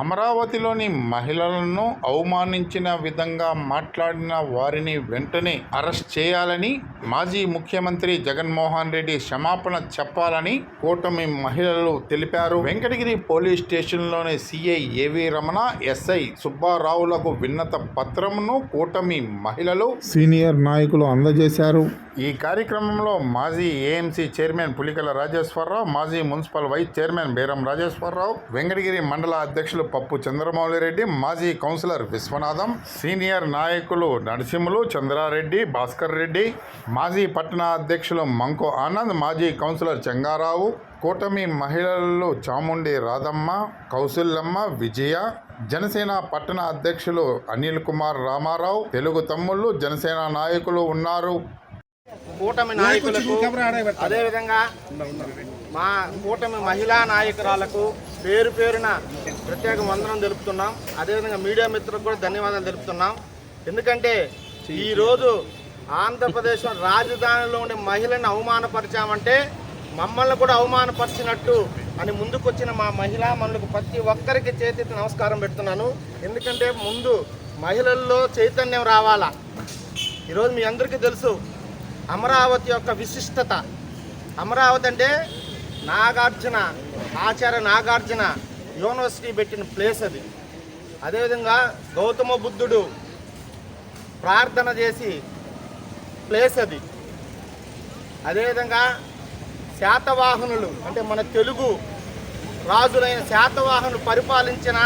అమరావతిలోని మహిళలను అవమానించిన విధంగా మాట్లాడిన వారిని వెంటనే అరెస్ట్ చేయాలని మాజీ ముఖ్యమంత్రి జగన్మోహన్ రెడ్డి క్షమాపణ చెప్పాలని కూటమి మహిళలు తెలిపారు. వెంకటగిరి పోలీస్ స్టేషన్లోని సిఐ ఏవి రమణ ఎస్ఐ సుబ్బారావులకు విన్నత పత్రమును కూటమి మహిళలు సీనియర్ నాయకులు అందజేశారు. ఈ కార్యక్రమంలో మాజీ ఏఎంసీ చైర్మన్ పులికల రాజేశ్వరరావు మాజీ మున్సిపల్ వైస్ చైర్మన్ బేరం రాజేశ్వరరావు వెంకటగిరి మండల అధ్యక్షులు పప్పు చంద్రమౌళి రెడ్డి మాజీ కౌన్సిలర్ విశ్వనాథం సీనియర్ నాయకులు నరసింహులు చంద్రారెడ్డి భాస్కర్ రెడ్డి మాజీ పట్టణ అధ్యక్షులు మంకో ఆనంద్ మాజీ కౌన్సిలర్ చెంగారావు కూటమి మహిళలు చాముండి రాధమ్మ కౌశల్యమ్మ విజయ జనసేన పట్టణ అధ్యక్షులు అనిల్ కుమార్ రామారావు తెలుగు తమ్ముళ్ళు జనసేన నాయకులు ఉన్నారు. కూటమి నాయకులకు అదేవిధంగా మా కూటమి మహిళా నాయకురాలకు పేరు పేరున ప్రత్యేక వందనం తెలుపుతున్నాం. అదేవిధంగా మీడియా మిత్రులకు కూడా ధన్యవాదాలు తెలుపుతున్నాం. ఎందుకంటే ఈరోజు ఆంధ్రప్రదేశ్ రాజధానిలో ఉండే మహిళను అవమానపరిచామంటే మమ్మల్ని కూడా అవమానపరిచినట్టు అని ముందుకొచ్చిన మా మహిళా మనులకు ప్రతి ఒక్కరికి చేతి నమస్కారం పెడుతున్నాను. ఎందుకంటే ముందు మహిళల్లో చైతన్యం రావాలా? ఈరోజు మీ అందరికీ తెలుసు అమరావతి యొక్క విశిష్టత. అమరావతి అంటే నాగార్జున ఆచార్య నాగార్జున యూనివర్సిటీ పెట్టిన ప్లేస్ అది. అదేవిధంగా గౌతమ బుద్ధుడు ప్రార్థన చేసి ప్లేస్ అది. అదేవిధంగా శాతవాహనులు అంటే మన తెలుగు రాజులైన శాతవాహనులు పరిపాలించిన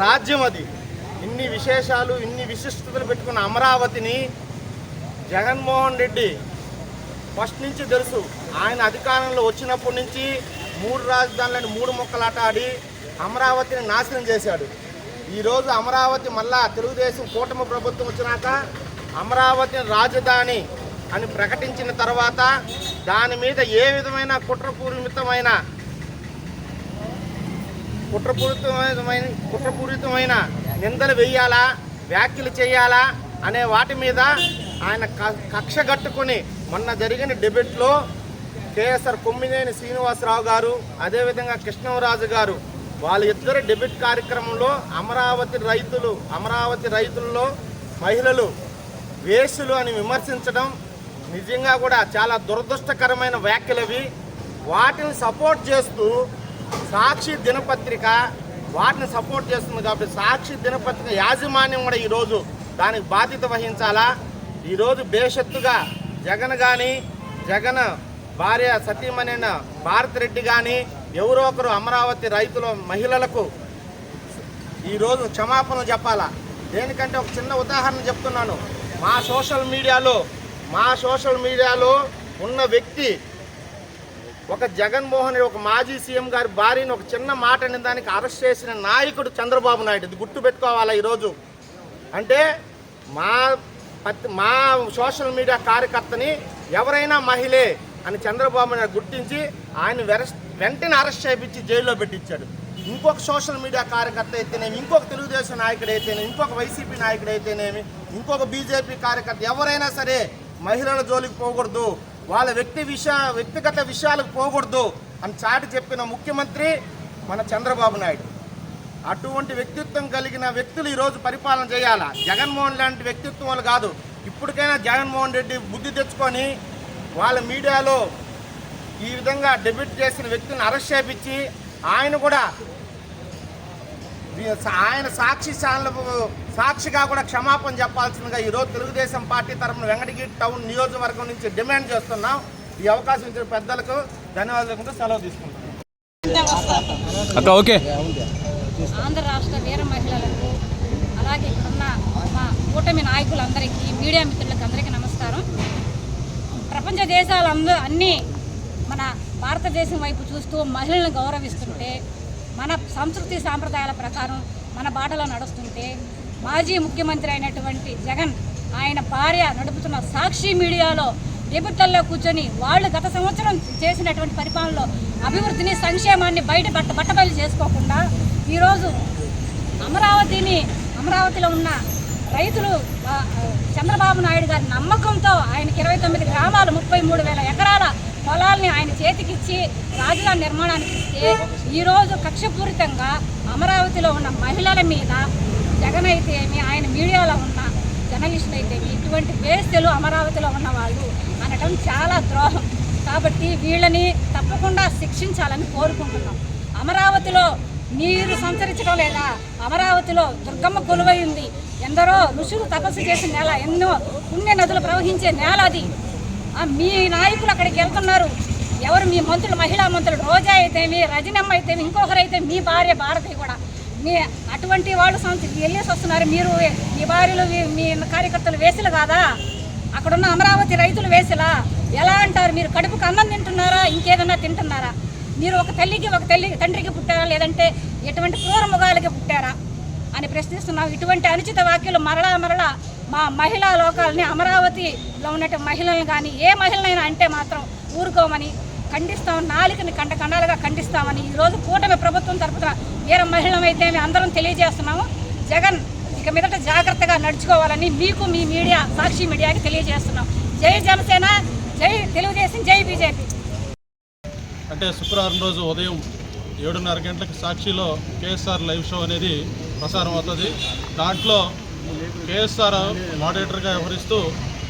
రాజ్యం అది. ఇన్ని విశేషాలు ఇన్ని విశిష్టతలు పెట్టుకున్న అమరావతిని జగన్మోహన్ రెడ్డి ఫస్ట్ నుంచి తెలుసు. ఆయన అధికారంలో వచ్చినప్పటి నుంచి మూడు రాజధానులను మూడు మొక్కలాట ఆడి అమరావతిని నాశనం చేశాడు. ఈరోజు అమరావతి మళ్ళా తెలుగుదేశం కూటమి ప్రభుత్వం వచ్చినాక అమరావతిని రాజధాని అని ప్రకటించిన తర్వాత దాని మీద ఏ విధమైన కుట్రపూరితమైన కుట్రపూరితమైన కుట్రపూరితమైన నిందలు వేయాలా వ్యాఖ్యలు చేయాలా అనే వాటి మీద ఆయన క- కక్ష కట్టుకొని మొన్న జరిగిన డిబేట్లో కేఎస్ఆర్ కొమ్మినేని శ్రీనివాసరావు గారు అదేవిధంగా కృష్ణరాజు గారు వాళ్ళ ఇద్దరు డెబిట్ కార్యక్రమంలో అమరావతి రైతులు అమరావతి రైతుల్లో మహిళలు వేసులు అని విమర్శించడం నిజంగా కూడా చాలా దురదృష్టకరమైన వ్యాఖ్యలు వాటిని సపోర్ట్ చేస్తూ సాక్షి దినపత్రిక వాటిని సపోర్ట్ చేస్తుంది కాబట్టి సాక్షి దినపత్రిక యాజమాన్యం కూడా ఈరోజు దానికి బాధ్యత వహించాలా? ఈరోజు బేషత్తుగా జగన్ కానీ జగన్ భార్య సతీమణిన భారతిరెడ్డి కానీ ఎవరో ఒకరు అమరావతి రైతుల మహిళలకు ఈరోజు క్షమాపణలు చెప్పాలా? దేనికంటే ఒక చిన్న ఉదాహరణ చెప్తున్నాను. మా సోషల్ మీడియాలో మా సోషల్ మీడియాలో ఉన్న వ్యక్తి ఒక జగన్మోహన్ ఒక మాజీ సీఎం గారి భార్యని ఒక చిన్న మాట అనే దానికి అరెస్ట్ చేసిన నాయకుడు చంద్రబాబు నాయుడు. ఇది గుర్తు పెట్టుకోవాలా ఈరోజు? అంటే మా మా సోషల్ మీడియా కార్యకర్తని ఎవరైనా మహిళే అని చంద్రబాబు నాయుడు గుర్తించి ఆయన వెంటనే అరెస్ట్ చేయించి జైల్లో పెట్టించాడు. ఇంకొక సోషల్ మీడియా కార్యకర్త అయితేనేమి ఇంకొక తెలుగుదేశం నాయకుడు అయితేనేమి ఇంకొక వైసీపీ నాయకుడు అయితేనేమి ఇంకొక బీజేపీ కార్యకర్త ఎవరైనా సరే మహిళల జోలికి పోకూడదు వాళ్ళ వ్యక్తి విషయ వ్యక్తిగత విషయాలకు పోకూడదు అని చాటి చెప్పిన ముఖ్యమంత్రి మన చంద్రబాబు నాయుడు. అటువంటి వ్యక్తిత్వం కలిగిన వ్యక్తులు ఈరోజు పరిపాలన చేయాలా? జగన్మోహన్ లాంటి వ్యక్తిత్వం వాళ్ళు కాదు. ఇప్పటికైనా జగన్మోహన్ రెడ్డి బుద్ధి తెచ్చుకొని వాళ్ళ మీడియాలో ఈ విధంగా డెబ్యూట్ చేసిన వ్యక్తిని అరెస్ట్ చేపించి ఆయన కూడా ఆయన సాక్షి సాక్షిగా కూడా క్షమాపణ చెప్పాల్సిందిగా ఈరోజు తెలుగుదేశం పార్టీ తరఫున వెంకటగిరి టౌన్ నియోజకవర్గం నుంచి డిమాండ్ చేస్తున్నాం. ఈ అవకాశం ఇచ్చిన పెద్దలకు ధన్యవాదాలు సెలవు తీసుకుంటున్నాం. ఓకే. ఆంధ్ర రాష్ట్ర వీర మహిళలకు అలాగే ఇక్కడున్న మా కూటమి నాయకులందరికీ మీడియా మిత్రులకు అందరికీ నమస్కారం. ప్రపంచ దేశాలందరూ అన్నీ మన భారతదేశం వైపు చూస్తూ మహిళలను గౌరవిస్తుంటే మన సంస్కృతి సాంప్రదాయాల ప్రకారం మన బాటలో నడుస్తుంటే మాజీ ముఖ్యమంత్రి అయినటువంటి జగన్ ఆయన భార్య నడుపుతున్న సాక్షి మీడియాలో డెబుట్లలో కూర్చొని వాళ్ళు గత సంవత్సరం చేసినటువంటి పరిపాలనలో అభివృద్ధిని సంక్షేమాన్ని బయట బట్ట బట్టబయలు చేసుకోకుండా ఈరోజు అమరావతిని అమరావతిలో ఉన్న రైతులు చంద్రబాబు నాయుడు గారి నమ్మకంతో ఆయనకి ఇరవై తొమ్మిది గ్రామాలు ముప్పై మూడు వేల ఎకరాల పొలాల్ని ఆయన చేతికిచ్చి రాజధాని నిర్మాణానికి ఇస్తే ఈరోజు కక్షపూరితంగా అమరావతిలో ఉన్న మహిళల మీద జగన్ అయితే ఏమి ఆయన మీడియాలో ఉన్న జర్నలిస్టులు అయితే ఇటువంటి వేస్తలు అమరావతిలో ఉన్న వాళ్ళు అనటం చాలా ద్రోహం. కాబట్టి వీళ్ళని తప్పకుండా శిక్షించాలని కోరుకుంటున్నాం. అమరావతిలో మీరు సంచరించడం లేదా? అమరావతిలో దుర్గమ్మ కొలువై ఉంది. ఎందరో ఋషులు తపస్సు చేసిన నేల ఎన్నో పుణ్య నదులు ప్రవహించే నేల అది. మీ నాయకులు అక్కడికి వెళ్తున్నారు. ఎవరు? మీ మంత్రులు మహిళా మంత్రులు. రోజా అయితేమి రజనమ్మ అయితేమి ఇంకొకరైతే మీ భార్య భారతి కూడా. మీ అటువంటి వాళ్ళు వెళ్ళేసి వస్తున్నారు. మీరు మీ భార్యలు మీ- మీ కార్యకర్తలు వేసులు కాదా? అక్కడున్న అమరావతి రైతులు వేసిలా? ఎలా అంటారు? మీరు కడుపుకు అన్నం తింటున్నారా? ఇంకేదన్నా తింటున్నారా? మీరు ఒక తల్లికి ఒక తల్లి తండ్రికి పుట్టారా? లేదంటే ఎటువంటి క్రూర ముగాలకి పుట్టారా? అని ప్రశ్నిస్తున్నాం. ఇటువంటి అనుచిత వ్యాఖ్యలు మరలా మరలా మా మహిళా లోకాలని అమరావతిలో ఉన్నట్టు మహిళలను కానీ ఏ మహిళనైనా అంటే మాత్రం ఊరుకోమని ఖండిస్తాం. నాలుకని కండ కండాలుగా ఖండిస్తామని ఈరోజు కూటమి ప్రభుత్వం తరపున వీర మహిళమైతే మేము అందరం తెలియజేస్తున్నాము. జగన్ ఇక మీదట జాగ్రత్తగా నడుచుకోవాలని మీకు మీ మీడియా సాక్షి మీడియాకి తెలియజేస్తున్నాం. జై జనసేన జై తెలుగుదేశం జై బీజేపీ. అంటే శుక్రవారం రోజు ఉదయం ఏడున్నర గంటలకు సాక్షిలో కేఎస్ఆర్ లైవ్ షో అనేది ప్రసారం అవుతుంది. దాంట్లో కేఎస్ఆర్ మోడరేటర్గా వ్యవహరిస్తూ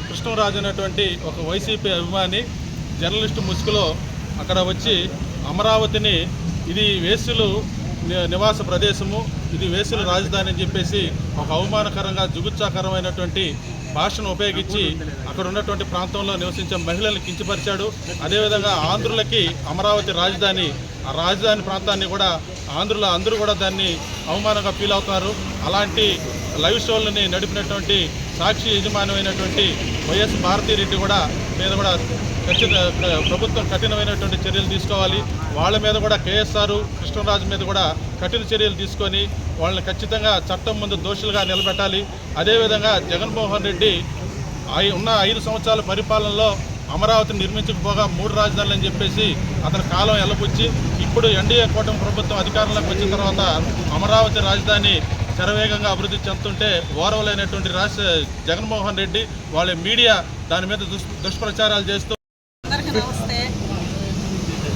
కృష్ణరాజు అనేటువంటి ఒక వైసీపీ అభిమాని జర్నలిస్టు ముసుగులో అక్కడ వచ్చి అమరావతిని ఇది వేసులు ని- నివాస ప్రదేశము ఇది వేసుల రాజధాని అని చెప్పేసి ఒక అవమానకరంగా జుగుత్సాకరమైనటువంటి భాషను ఉపయోగించి అక్కడ ఉన్నటువంటి ప్రాంతంలో నివసించే మహిళలను కించపరిచాడు. అదేవిధంగా ఆంధ్రులకి అమరావతి రాజధాని ఆ రాజధాని ప్రాంతాన్ని కూడా ఆంధ్రుల అందరూ కూడా దాన్ని అవమానంగా ఫీల్ అవుతున్నారు. అలాంటి లైవ్ షోలని నడిపినటువంటి సాక్షి యజమానమైనటువంటి వైఎస్ భారతీరెడ్డి కూడా మీద కూడా ఖచ్చిత ప్రభుత్వం కఠినమైనటువంటి చర్యలు తీసుకోవాలి. వాళ్ళ మీద కూడా కేఎస్ఆర్ కృష్ణరాజు మీద కూడా కఠిన చర్యలు తీసుకొని వాళ్ళని ఖచ్చితంగా చట్టం ముందు దోషులుగా నిలబెట్టాలి. అదేవిధంగా జగన్మోహన్ రెడ్డి ఐ- ఉన్న ఐదు సంవత్సరాల పరిపాలనలో అమరావతిని నిర్మించకపోగా మూడు రాజధానులు అని చెప్పేసి అతని కాలం ఎల్లపుచ్చి ఇప్పుడు ఎన్డీఏ కూటమి ప్రభుత్వం అధికారంలోకి వచ్చిన తర్వాత అమరావతి రాజధాని శరవేగంగా అభివృద్ధి చెందుతుంటే ఓరవలైనటువంటి రాష్ట్ర జగన్మోహన్ రెడ్డి వాళ్ళ మీడియా దాని మీద దుష్ దుష్ప్రచారాలు చేస్తూ అందరికీ నమస్తే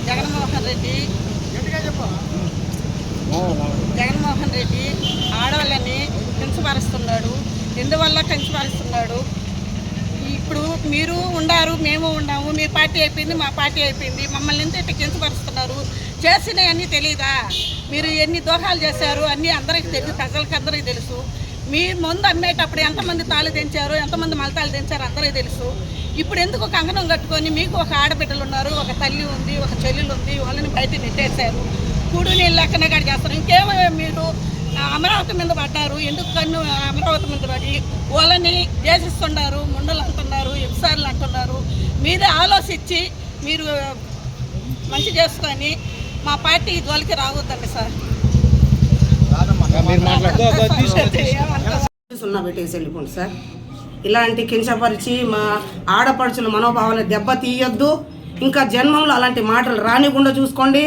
జగన్మోహన్ రెడ్డి జగన్మోహన్ రెడ్డి ఆడవాళ్ళని కించపరుస్తున్నాడు ఎందువల్ల కించపరుస్తున్నాడు ఇప్పుడు మీరు ఉండారు మేము ఉన్నాము మీ పార్టీ అయిపోయింది మా పార్టీ అయిపోయింది మమ్మల్ని ఎంత ఇట్లా కించపరుస్తున్నారు? చేసినవన్నీ తెలియదా మీరు ఎన్ని దోహాలు చేశారు? అన్నీ అందరికీ తెలుసు ప్రజలకి అందరికీ తెలుసు. మీ ముందు అమ్మేటప్పుడు ఎంతమంది తాళి తెంచారు ఎంతమంది మలతాలు తెంచారు అందరికీ తెలుసు. ఇప్పుడు ఎందుకు కంకణం కట్టుకొని మీకు ఒక ఆడబిడ్డలు ఉన్నారు ఒక తల్లి ఉంది ఒక చెల్లెలు ఉంది వాళ్ళని బయట నెట్టేశారు? కూడు నీళ్ళు లెక్కన కాడ చేస్తారు. ఇంకేమో మీరు? అమరావతి మీద పడ్డారు. ఎందుకు కన్ను అమరావతి మీద పడి? వాళ్ళని దేశిస్తున్నారు ముండలు అంటున్నారు ఎఫ్సార్లు అంటున్నారు. మీరే ఆలోచించి మీరు మంచి చేసుకొని మా పార్టీ ఇదివరకు రావద్దండి సార్. సున్నా పెట్టేసి వెళ్ళిపోండి సార్. ఇలాంటి కించపరిచి మా ఆడపడుచుల మనోభావాలను దెబ్బ తీయొద్దు ఇంకా జన్మంలో అలాంటి మాటలు రానికుండా చూసుకోండి.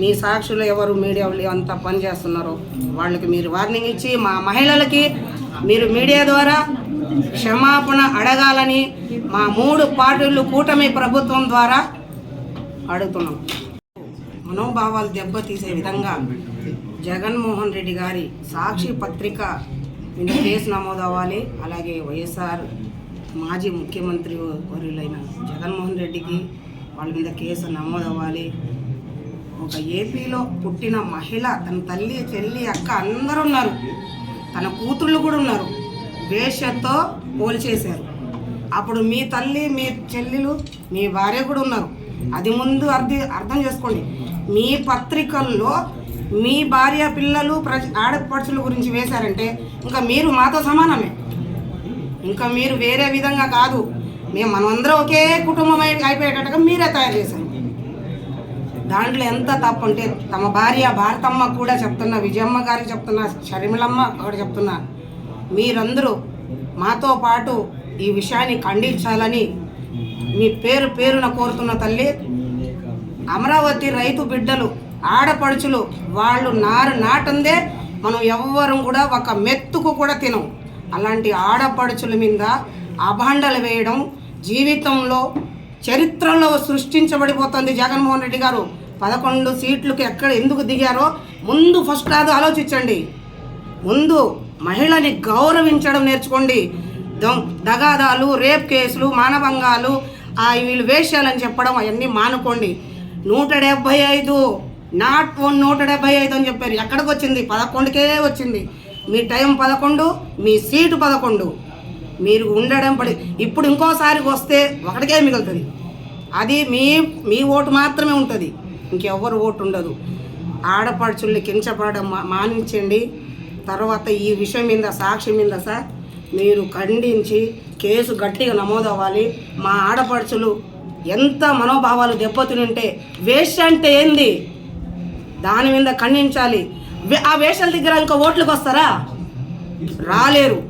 మీ సాక్షులు ఎవరు మీడియా వాళ్ళు అంతా పని చేస్తున్నారో? వాళ్ళకి మీరు వార్నింగ్ ఇచ్చి మా మహిళలకి మీరు మీడియా ద్వారా క్షమాపణ అడగాలని మా మూడు పార్టీలు కూటమి ప్రభుత్వం ద్వారా అడుగుతున్నాం. మనోభావాలు దెబ్బతీసే విధంగా జగన్మోహన్ రెడ్డి గారి సాక్షి పత్రిక మీద కేసు నమోదు అవ్వాలి. అలాగే వైఎస్ఆర్ మాజీ ముఖ్యమంత్రి వర్యులైన జగన్మోహన్ రెడ్డికి వాళ్ళ మీద కేసు నమోదు అవ్వాలి. ఒక ఏపీలో పుట్టిన మహిళ తన తల్లి చెల్లి అక్క అందరూ ఉన్నారు. తన కూతుళ్ళు కూడా ఉన్నారు. వేషతో పోల్చేశారు. అప్పుడు మీ తల్లి మీ చెల్లెలు మీ భార్య కూడా ఉన్నారు. అది ముందు అర్థం అర్థం చేసుకోండి. మీ పత్రికల్లో మీ భార్య పిల్లలు ప్రజ ఆడపడుచుల గురించి వేశారంటే ఇంకా మీరు మాతో సమానమే. ఇంకా మీరు వేరే విధంగా కాదు. మేము మనమందరం ఒకే కుటుంబం అయిపోయేటట్టుగా మీరే తయారు చేశారు. దాంట్లో ఎంత తప్పు అంటే తమ భార్య భారతమ్మ కూడా చెప్తున్నా విజయమ్మ గారికి చెప్తున్నా షర్మిలమ్మ కూడా చెప్తున్నా మీరందరూ మాతో పాటు ఈ విషయాన్ని ఖండించాలని మీ పేరు పేరున కోరుతున్న తల్లి అమరావతి రైతు బిడ్డలు ఆడపడుచులు వాళ్ళు నారు నాటందే మనం ఎవ్వరం కూడా ఒక మెత్తుకు కూడా తినం. అలాంటి ఆడపడుచుల మీద అభాండలు వేయడం జీవితంలో చరిత్రలో సృష్టించబడిపోతుంది జగన్మోహన్ రెడ్డి గారు. పదకొండు సీట్లకు ఎక్కడ ఎందుకు దిగారో ముందు ఫస్ట్ అది ఆలోచించండి. ముందు మహిళని గౌరవించడం నేర్చుకోండి. దగాదాలు రేప్ కేసులు మానభంగాలు ఆ వీళ్ళు వేష్యాలని చెప్పడం అవన్నీ మానుకోండి. నూట డెబ్భై ఐదు నాట్ వన్ నూట డెబ్భై ఐదు అని చెప్పారు. ఎక్కడికి వచ్చింది? పదకొండుకే వచ్చింది. మీ టైం పదకొండు మీ సీటు పదకొండు. మీరు ఉండడం పడి ఇప్పుడు ఇంకోసారి వస్తే ఒకటికే మిగులుతుంది. అది మీ మీ ఓటు మాత్రమే ఉంటుంది. ఇంకెవ్వరు ఓటు ఉండదు. ఆడపడుచుల్ని కించపడడం మానించండి. తర్వాత ఈ విషయం మీద సాక్షి మీద సార్ మీరు ఖండించి కేసు గట్టిగా నమోదవ్వాలి. మా ఆడపడుచులు ఎంత మనోభావాలు దెబ్బతినుంటే వేష అంటే ఏంది? దాని మీద ఖండించాలి. ఆ వేషాల దగ్గర ఇంకా ఓట్లకు వస్తారా? రాలేరు.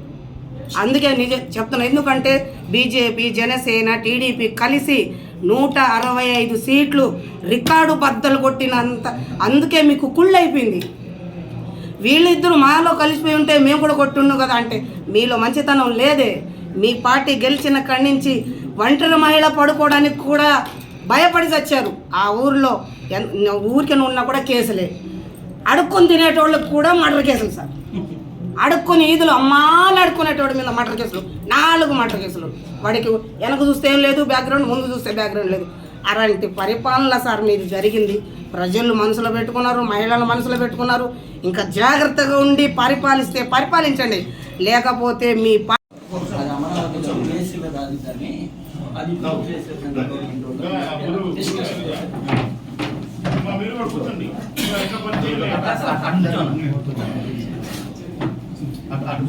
అందుకే నిజ చెప్తున్నా. ఎందుకంటే బీజేపీ జనసేన టీడీపీ కలిసి నూట అరవై ఐదు సీట్లు రికార్డు బద్దలు కొట్టినంత అందుకే మీకు కుళ్ళైపోయింది. వీళ్ళిద్దరూ మాలో కలిసిపోయి ఉంటే మేము కూడా కొట్టుండు కదా అంటే మీలో మంచితనం లేదే. మీ పార్టీ గెలిచిన కాడి నుంచి ఒంటరి మహిళ పడుకోవడానికి కూడా భయపడి చచ్చారు. ఆ ఊరిలో ఎన్- ఊరికి ఉన్నా కూడా కేసులే. అడుక్కొని తినేటోళ్ళకి కూడా మర్డర్ కేసులు సార్. అడుక్కుని ఈదులు అమ్మాలు అడుక్కునేటోడి మీద మటర్ కేసులు. నాలుగు మటర్ కేసులు. వాడికి వెనక చూస్తే ఏం లేదు బ్యాక్గ్రౌండ్ ముందు చూస్తే బ్యాక్గ్రౌండ్ లేదు. అలాంటి పరిపాలన సార్ మీది జరిగింది. ప్రజలు మనసులో పెట్టుకున్నారు మహిళలు మనసులో పెట్టుకున్నారు. ఇంకా జాగ్రత్తగా ఉండి పరిపాలిస్తే పరిపాలించండి. లేకపోతే మీ పా- అది అమరావతిలో దేశీయ రాజధాని అది ప్రూవ్ చేసేటువంటి గవర్నమెంట్ వాళ్ళు డిస్కషన్ చేశారు.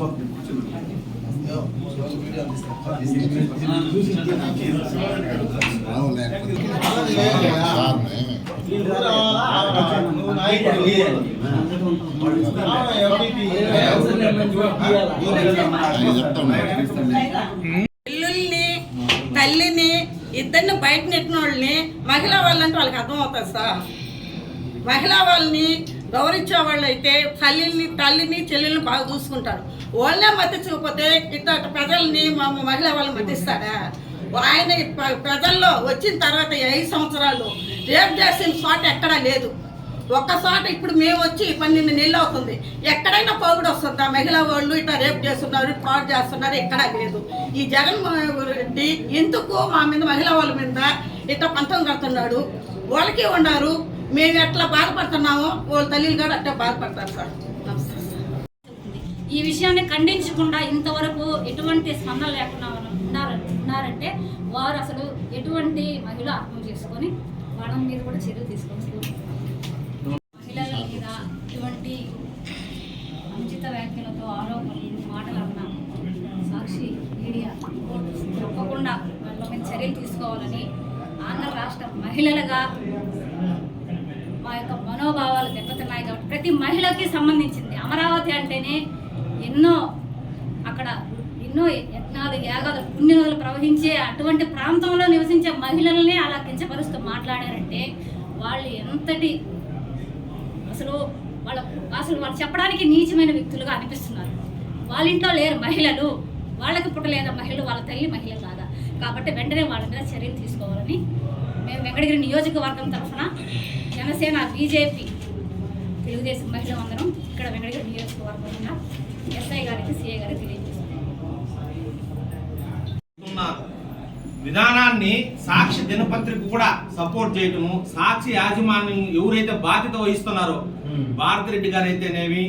పిల్లుల్ని తల్లిని ఇద్దరిని బయట నెట్టిన వాళ్ళని మహిళా వాళ్ళంటే వాళ్ళకి అర్థమవుతుంది సార్ మహిళా వాళ్ళని గౌరవించే వాళ్ళు అయితే తల్లిని తల్లిని చెల్లెల్ని బాగా చూసుకుంటారు. వాళ్ళే మద్దతిపోతే ఇట్లా ప్రజల్ని మా మహిళ వాళ్ళని మద్దతిస్తాడా ఆయన ప్రజల్లో వచ్చిన తర్వాత ఐదు సంవత్సరాలు రేపు చేసిన చోట ఎక్కడా లేదు. ఒక్క చోట ఇప్పుడు మేము వచ్చి పన్నెండు నెలలు అవుతుంది. ఎక్కడైనా పోగుడు వస్తుందా? మహిళా వాళ్ళు ఇట్లా రేపు చేస్తున్నారు పాడు చేస్తున్నారు ఎక్కడా లేదు. ఈ జగన్మోహన్ రెడ్డి ఎందుకు మా మీద మహిళా వాళ్ళ మీద ఇట్లా పంతం కడుతున్నాడు? వాళ్ళకి ఉన్నారు. మేము ఎట్లా బాధపడుతున్నామో వాళ్ళ తల్లిలు కూడా అట్లా బాధపడతారు సార్. ఈ విషయాన్ని ఖండించకుండా ఇంతవరకు ఎటువంటి స్పందన లేకుండా ఉన్నారు ఉన్నారంటే వారు అసలు ఎటువంటి మహిళ అర్థం చేసుకొని వాళ్ళ మీద కూడా చర్యలు తీసుకోవచ్చు మహిళల మీద ఇటువంటి అనుచిత వ్యాఖ్యలతో ఆరోపణలు మాటలు అన్న సాక్షి మీడియా తప్పకుండా వాళ్ళ మీద చర్యలు తీసుకోవాలని ఆంధ్ర రాష్ట్ర మహిళలుగా మా యొక్క మనోభావాలు దెబ్బతిన్నాయి కాబట్టి ప్రతి మహిళకి సంబంధించింది. అమరావతి అంటేనే ఎన్నో అక్కడ ఎన్నో యజ్ఞాలు యాగాలు పుణ్యనదులు ప్రవహించే అటువంటి ప్రాంతంలో నివసించే మహిళల్ని అలా కించపరుస్తూ మాట్లాడారంటే వాళ్ళు ఎంతటి అసలు వాళ్ళ అసలు వాళ్ళు చెప్పడానికి నీచమైన వ్యక్తులుగా అనిపిస్తున్నారు. వాళ్ళ ఇంట్లో లేరు మహిళలు. వాళ్ళకి పుట్టలేదా మహిళలు వాళ్ళ తల్లి మహిళ కాదా? కాబట్టి వెంటనే వాళ్ళ మీద చర్యలు తీసుకోవాలని మేము వెంకటగిరి నియోజకవర్గం తరఫున జనసేన బీజేపీ తెలుగుదేశం మహిళలు అందరం ఇక్కడ వెంకటగిరి నియోజకవర్గంగా ఎస్ఐ గారికి సిఐ గారికి తెలియజేస్తున్నాం ఉన్న విధానాన్ని సాక్షి దినపత్రిక కూడా సపోర్ట్ చేయటము సాక్షి యాజమాన్యం ఎవరైతే బాధ్యత వహిస్తున్నారో భారతిరెడ్డి గారు అయితేనేమి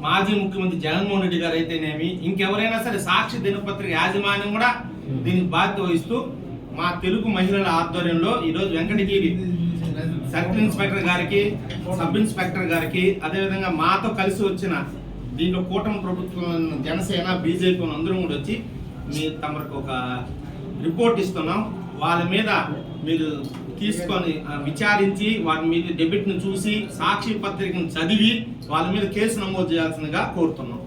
మాజీ ముఖ్యమంత్రి జగన్మోహన్ రెడ్డి గారు అయితేనేమి ఇంకెవరైనా సరే సాక్షి దినపత్రిక యాజమాన్యం కూడా దీనికి బాధ్యత వహిస్తూ మా తెలుగు మహిళల ఆధ్వర్యంలో ఈరోజు వెంకటగిరి సర్కిల్ ఇన్స్పెక్టర్ గారికి సబ్ ఇన్స్పెక్టర్ గారికి అదేవిధంగా మాతో కలిసి వచ్చిన దీంట్లో కూటమి ప్రభుత్వం జనసేన బీజేపీ అందరం కూడా వచ్చి మీ తమకు ఒక రిపోర్ట్ ఇస్తున్నాం. వాళ్ళ మీద మీరు తీసుకొని విచారించి వారి మీద డెబిట్ను చూసి సాక్షి పత్రికను చదివి వాళ్ళ మీద కేసు నమోదు చేయాల్సిందిగా కోరుతున్నాం.